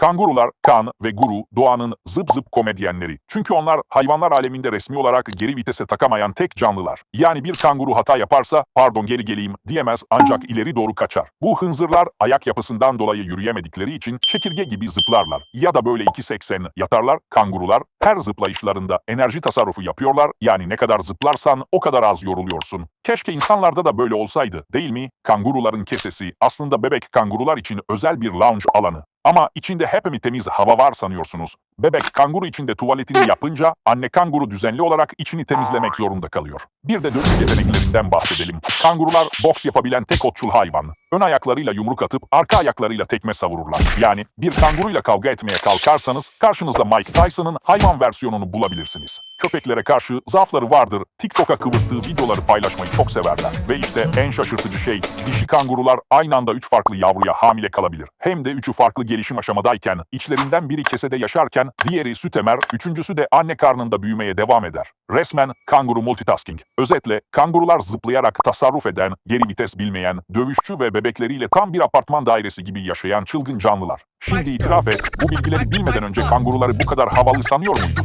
Kangurular, Kan ve Guru, doğanın zıp zıp komedyenleri. Çünkü onlar hayvanlar aleminde resmi olarak geri vitese takamayan tek canlılar. Yani bir kanguru hata yaparsa, pardon geri geleyim diyemez ancak ileri doğru kaçar. Bu hınzırlar ayak yapısından dolayı yürüyemedikleri için çekirge gibi zıplarlar. Ya da böyle 2.80 yatarlar, kangurular her zıplayışlarında enerji tasarrufu yapıyorlar. Yani ne kadar zıplarsan o kadar az yoruluyorsun. Keşke insanlarda da böyle olsaydı, değil mi? Kanguruların kesesi aslında bebek kangurular için özel bir lounge alanı. Ama içinde hep mi temiz hava var sanıyorsunuz? Bebek kanguru içinde tuvaletini yapınca anne kanguru düzenli olarak içini temizlemek zorunda kalıyor. Bir de dönüş yeteneklerinden bahsedelim. Kangurular boks yapabilen tek otçul hayvan. Ön ayaklarıyla yumruk atıp arka ayaklarıyla tekme savururlar. Yani bir kanguruyla kavga etmeye kalkarsanız karşınızda Mike Tyson'ın hayvan versiyonunu bulabilirsiniz. Köpeklere karşı zaafları vardır. TikTok'a kıvırttığı videoları paylaşmayı çok severler. Ve işte en şaşırtıcı şey dişi kangurular aynı anda 3 farklı yavruya hamile kalabilir. Hem de üçü farklı gelişim aşamadayken, içlerinden biri kesede yaşarken, diğeri süt emer, üçüncüsü de anne karnında büyümeye devam eder. Resmen kanguru multitasking. Özetle kangurular zıplayarak tasarruf eden, geri vites bilmeyen, dövüşçü ve bebekleriyle tam bir apartman dairesi gibi yaşayan çılgın canlılar. Şimdi itiraf et, bu bilgileri bilmeden önce kanguruları bu kadar havalı sanıyor muydun?